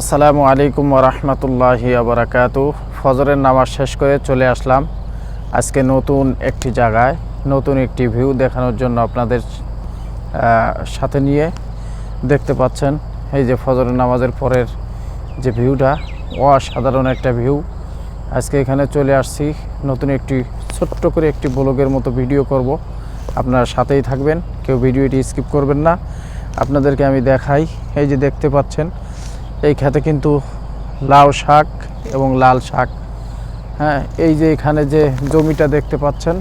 আসসালামু আলাইকুম রহমতুল্লাহি আবরাকাতু ফজরের নামাজ শেষ করে চলে আসলাম। আজকে নতুন একটি জায়গায়, নতুন একটি ভিউ দেখানোর জন্য আপনাদের সাথে নিয়ে দেখতে পাচ্ছেন এই যে ফজরের নামাজের পরের যে ভিউটা, অসাধারণ একটা ভিউ। আজকে এখানে চলে আসছি, নতুন একটি, ছোট্ট করে একটি ব্লগের মতো ভিডিও করব। আপনারা সাথেই থাকবেন, কেউ ভিডিওটি স্কিপ করবেন না। আপনাদেরকে আমি দেখাই, এই যে দেখতে পাচ্ছেন এই খেতে কিন্তু লাউ শাক এবং লাল শাক। হ্যাঁ এই যে এখানে যে জমিটা দেখতে পাচ্ছেন,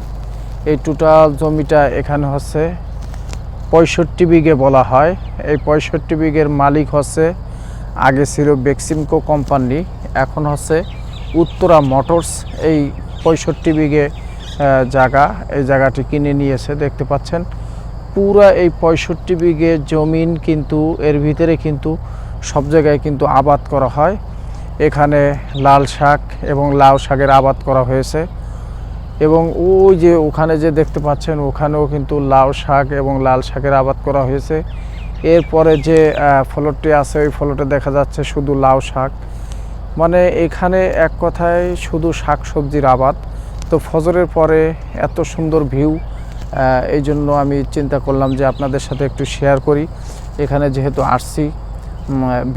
এই টোটাল জমিটা এখানে হচ্ছে পঁয়ষট্টি বিঘে বলা হয়। এই পঁয়ষট্টি বিঘের মালিক হচ্ছে, আগে ছিল বেক্সিমকো কোম্পানি এখন হচ্ছে উত্তরা মোটরস। এই পঁয়ষট্টি বিঘে জায়গা, এই জায়গাটি কিনে নিয়েছে দেখতে পাচ্ছেন। পুরা এই পঁয়ষট্টি বিঘে জমিন কিন্তু, এর ভিতরে কিন্তু সব জায়গায় কিন্তু আবাদ করা হয়। এখানে লাল শাক এবং লাউ শাকের আবাদ করা হয়েছে। এবং ওই যে ওখানে যে দেখতে পাচ্ছেন ওখানেও কিন্তু লাউ শাক এবং লাল শাকের আবাদ করা হয়েছে। এরপরে যে আহ, ফলটটি আছে ওই ফলটে দেখা যাচ্ছে শুধু লাউ শাক। মানে এখানে এক কথায় শুধু শাক সবজির আবাদ। তো ফজরের পরে এত সুন্দর ভিউ এই জন্য আমি চিন্তা করলাম যে আপনাদের সাথে একটু শেয়ার করি। এখানে যেহেতু আসছি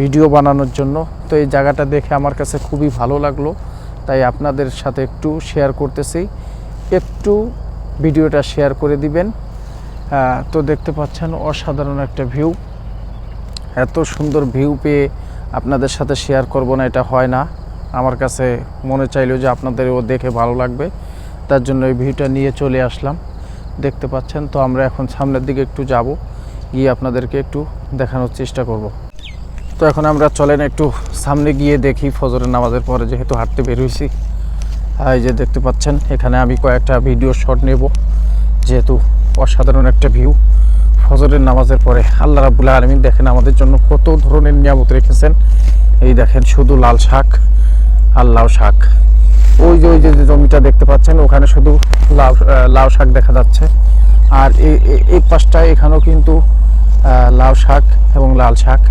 ভিডিও বানানোর জন্য। তো এই জায়গাটা দেখে আমার কাছে খুবই ভালো লাগল। তাই আপনাদের সাথে একটু শেয়ার করতেছি। একটু ভিডিওটা শেয়ার করে দিবেন। তো দেখতে পাচ্ছেন অসাধারণ একটা ভিউ এত সুন্দর ভিউ পেয়ে আপনাদের সাথে শেয়ার করব না, এটা হয় না। আমার কাছে মনে চাইলো যে আপনাদেরও দেখে ভালো লাগবে। তার জন্য এই ভিউটা নিয়ে চলে আসলাম। দেখতে পাচ্ছেন, তো আমরা এখন সামনের দিকে একটু যাব। গিয়ে আপনাদেরকে একটু দেখানোর চেষ্টা করব। তো এখন আমরা চলেন একটু সামনে গিয়ে দেখি ফজরের নামাজের পরে যেহেতু হাঁটতে বের হয়েছি এই যে দেখতে পাচ্ছেন, এখানে আমি কয়েকটা ভিডিও শট নেব, যেহেতু অসাধারণ একটা ভিউ ফজরের নামাজের পরে আল্লাহ রাবুল্লাহ আলমিন দেখেন আমাদের জন্য কত ধরনের নিয়ামত রেখেছেন। এই দেখেন শুধু লাল শাক, আর লাউ শাক। ওই যে ওই যে জমিটা দেখতে পাচ্ছেন, ওখানে শুধু লাউ লাউ শাক দেখা যাচ্ছে। আর এই পাশটায় এখানেও কিন্তু লাউ শাক এবং লাল শাক।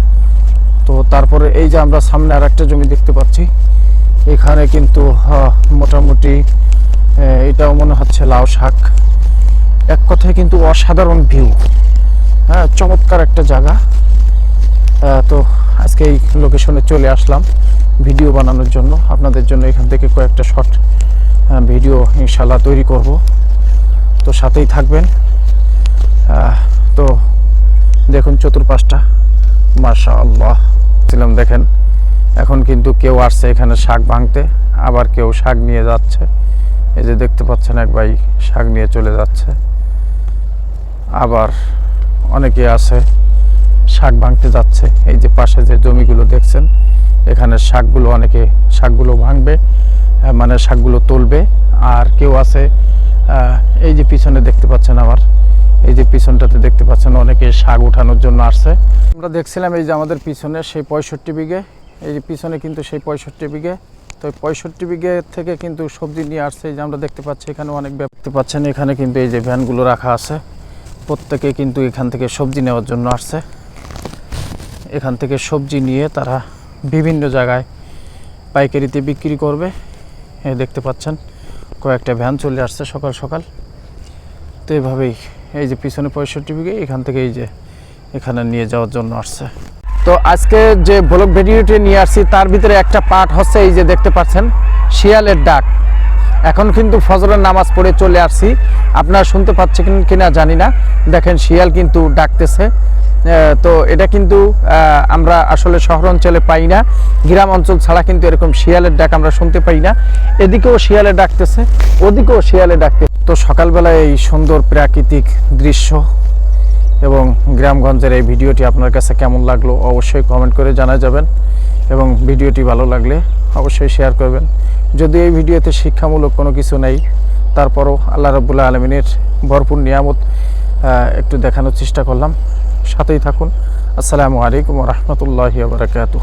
তো তারপরে এই যে আমরা সামনে আর একটা জমি দেখতে পাচ্ছি। এখানে কিন্তু মোটামুটি এটাও মনে হচ্ছে লাউ শাক। এক কথায় কিন্তু অসাধারণ ভিউ। হ্যাঁ চমৎকার একটা জায়গা। তো আজকে এই লোকেশনে চলে আসলাম ভিডিও বানানোর জন্য। আপনাদের জন্য এখান থেকে কয়েকটা শর্ট ভিডিও ইনশাল্লাহ তৈরি করব। তো সাথেই থাকবেন। তো দেখুন চতুর্পাশটা। মাশা আল্লাহ ছিলাম, দেখেন, এখন কিন্তু কেউ আসছে এখানে শাক ভাঙতে, আবার কেউ শাক নিয়ে যাচ্ছে। এই যে দেখতে পাচ্ছেন এক ভাই শাক নিয়ে চলে যাচ্ছে। আবার অনেকে আছে, শাক ভাঙতে যাচ্ছে। এই যে পাশে যে জমিগুলো দেখছেন, এখানে শাকগুলো অনেকে, শাকগুলো ভাঙবে মানে শাকগুলো তুলবে। আর কেউ আছে এই যে পিছনে দেখতে পাচ্ছেন আমার এই যে পিছনটাতে দেখতে পাচ্ছেন অনেকে শাক উঠানোর জন্য আসছে। আমরা দেখছিলাম এই যে আমাদের পিছনে সেই পঁয়ষট্টি বিঘে, এই যে পিছনে কিন্তু সেই পঁয়ষট্টি বিঘে। তো পঁয়ষট্টি বিঘে থেকে কিন্তু সবজি নিয়ে আসছে, এই যে আমরা দেখতে পাচ্ছি এখানে অনেক দেখতে পাচ্ছেন এখানে কিন্তু এই যে ভ্যানগুলো রাখা আছে। প্রত্যেকে কিন্তু এখান থেকে সবজি নেওয়ার জন্য আসছে। এখান থেকে সবজি নিয়ে তারা বিভিন্ন জায়গায় পাইকারিতে বিক্রি করবে। দেখতে পাচ্ছেন কয়েকটা ভ্যান চলে আসছে সকাল সকাল। তো এইভাবেই এই যে পিছনে পঁয়ষট্টি বিঘে, এখান থেকে এই যে এখানে নিয়ে যাওয়ার জন্য আসছে। তো আজকে যে ব্লগ ভিডিওটি নিয়ে আসছি, তার ভিতরে একটা পার্ট হচ্ছে এই যে দেখতে পাচ্ছেন, শিয়ালের ডাক। এখন কিন্তু ফজরের নামাজ পড়ে চলে আসছি। আপনারা শুনতে পাচ্ছেন কিনা জানি না। দেখেন শিয়াল কিন্তু ডাকতেছে। তো এটা কিন্তু আমরা আসলে শহর অঞ্চলে পাই না। গ্রাম অঞ্চল ছাড়া কিন্তু এরকম শিয়ালের ডাক আমরা শুনতে পাই না। এদিকেও শিয়ালে ডাকতেছে, ওদিকেও শিয়ালে ডাকতে তো সকালবেলায় এই সুন্দর প্রাকৃতিক দৃশ্য এবং গ্রামগঞ্জের এই ভিডিওটি আপনার কাছে কেমন লাগল অবশ্যই কমেন্ট করে জানা যাবেন এবং ভিডিওটি ভালো লাগলে অবশ্যই শেয়ার করবেন। যদি এই ভিডিওতে শিক্ষামূলক কোনো কিছু নেই, তারপরও আল্লাহ রবুল্লাহ আলমিনের ভরপুর নিয়ামত একটু দেখানোর চেষ্টা করলাম। সাথেই থাকুন। আসসালামু আলাইকুম রহমতুল্লাহ বারকাতু